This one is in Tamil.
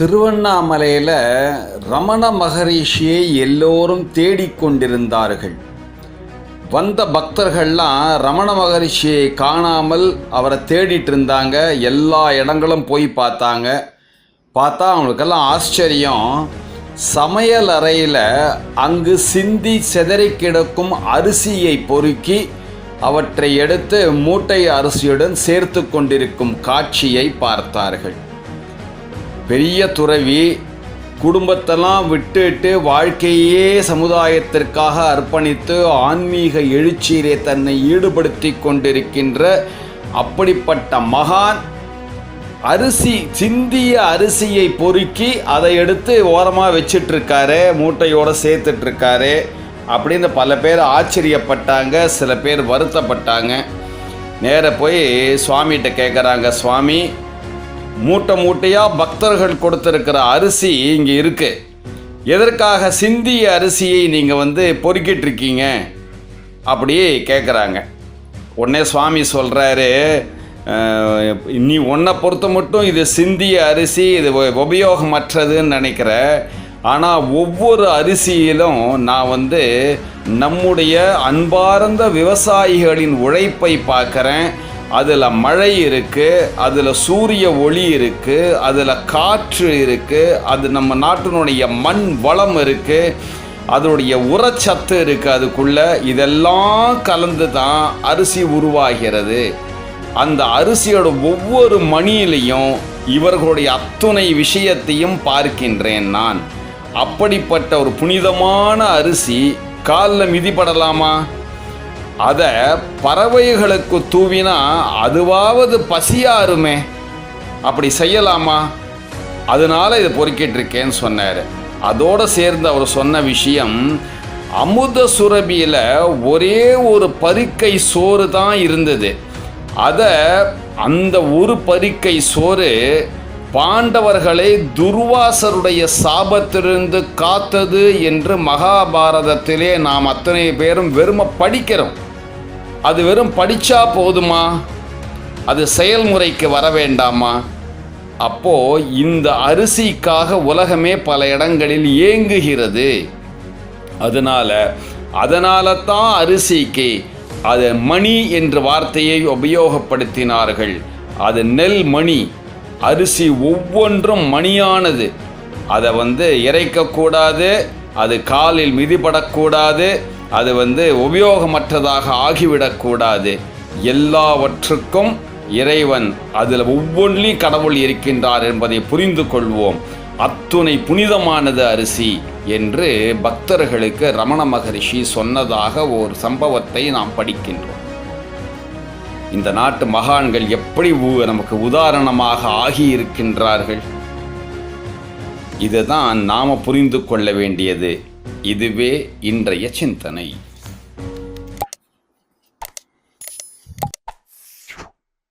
திருவண்ணாமலையில் ரமண மகரிஷியை எல்லோரும் தேடிக்கொண்டிருந்தார்கள் வந்த பக்தர்கள்லாம் ரமண மகரிஷியை காணாமல் அவரை தேடிட்டு இருந்தாங்க. எல்லா இடங்களும் போய் பார்த்தாங்க. பார்த்தா அவங்களுக்கெல்லாம் ஆச்சரியம். சமையல் அறையில் அங்கு சிந்தி சிதறி கிடக்கும் அரிசியை பொறுக்கி அவற்றை எடுத்து மூட்டை அரிசியுடன் சேர்த்து கொண்டிருக்கும் காட்சியை பார்த்தார்கள். பெரிய துறவி குடும்பத்தெல்லாம் விட்டுட்டு வாழ்க்கையே சமுதாயத்திற்காக அர்ப்பணித்து ஆன்மீக எழுச்சியிலே தன்னை ஈடுபடுத்தி கொண்டிருக்கின்ற அப்படிப்பட்ட மகான் அரிசி சிந்திய அரிசியை பொறுக்கி அதை எடுத்து ஓரமாக வச்சிட்ருக்காரு மூட்டையோடு சேர்த்துட்ருக்காரு. அப்படின்னு பல பேர் ஆச்சரியப்பட்டாங்க சில பேர் வருத்தப்பட்டாங்க. நேர போய் சுவாமிகிட்ட கேட்குறாங்க சுவாமி மூட்டை மூட்டையாக பக்தர்கள் கொடுத்துருக்கிற அரிசி இங்கே இருக்கு. எதற்காக சிந்திய அரிசியை நீங்கள் வந்து பொறுக்கிட்டு இருக்கீங்க அப்படி கேட்குறாங்க உடனே சுவாமி சொல்கிறாரு நீ உன்னை பொறுத்த மட்டும் இது சிந்திய அரிசி இது உபயோகமற்றதுன்னு நினைக்கிற. ஆனால் ஒவ்வொரு அரிசியிலும் நான் வந்து நம்முடைய அன்பார்ந்த விவசாயிகளின் உழைப்பை பார்க்குறேன். அதில் மழை இருக்குது அதில் சூரிய ஒளி இருக்குது அதில் காற்று இருக்குது அது நம்ம நாட்டினுடைய மண் வளம் இருக்குது அதனுடைய உரச்சத்து இருக்குது அதுக்குள்ளே. இதெல்லாம் கலந்து தான் அரிசி உருவாகிறது. அந்த அரிசியோட ஒவ்வொரு மணியிலையும் இவர்களுடைய அத்துணை விஷயத்தையும் பார்க்கின்றேன் நான். அப்படிப்பட்ட ஒரு புனிதமான அரிசி காலில் மிதிப்படலாமா அதை பறவைகளுக்கு தூவினா அதுவாவது பசியாருமே. அப்படி செய்யலாமா? அதனால இதை பொறுக்கிட்டு இருக்கேன்னு சொன்னார். அதோடு சேர்ந்து அவர் சொன்ன விஷயம் அமுத சுரபியில் ஒரே ஒரு பருக்கை சோறு தான் இருந்தது. அதை அந்த ஒரு பருக்கை சோறு பாண்டவர்களை துர்வாசருடைய சாபத்திலிருந்து காத்தது என்று மகாபாரதத்திலே நாம் அத்தனை பேரும் வெறும படிக்கிறோம். அது வெறும் படித்தா போதுமா? அது செயல்முறைக்கு வர வேண்டாமா? அப்போ இந்த அரிசிக்காக உலகமே பல இடங்களில் ஏங்குகிறது. அதனால அதனால தான் அரிசிக்கு அது மணி என்ற வார்த்தையை உபயோகப்படுத்தினார்கள். அது நெல் மணி. அரிசி ஒவ்வொன்றும் மணியானது. அதை வந்து இறைக்கக்கூடாது அது காலில் மிதிபடக்கூடாது அது வந்து உபயோகமற்றதாக ஆகிவிடக்கூடாது. எல்லாவற்றுக்கும் இறைவன் அதில் ஒவ்வொன்றிலும் கடவுள் இருக்கின்றார் என்பதை புரிந்து கொள்வோம். அத்துணை புனிதமானது அரிசி என்று பக்தர்களுக்கு ரமண மகரிஷி சொன்னதாக ஒரு சம்பவத்தை நாம் படிக்கின்றோம். இந்த நாட்டு மகான்கள் எப்படி உ- நமக்கு உதாரணமாக ஆகியிருக்கின்றார்கள்? இதுதான் நாம புரிந்து கொள்ள வேண்டியது. இதுவே இன்றைய சிந்தனை.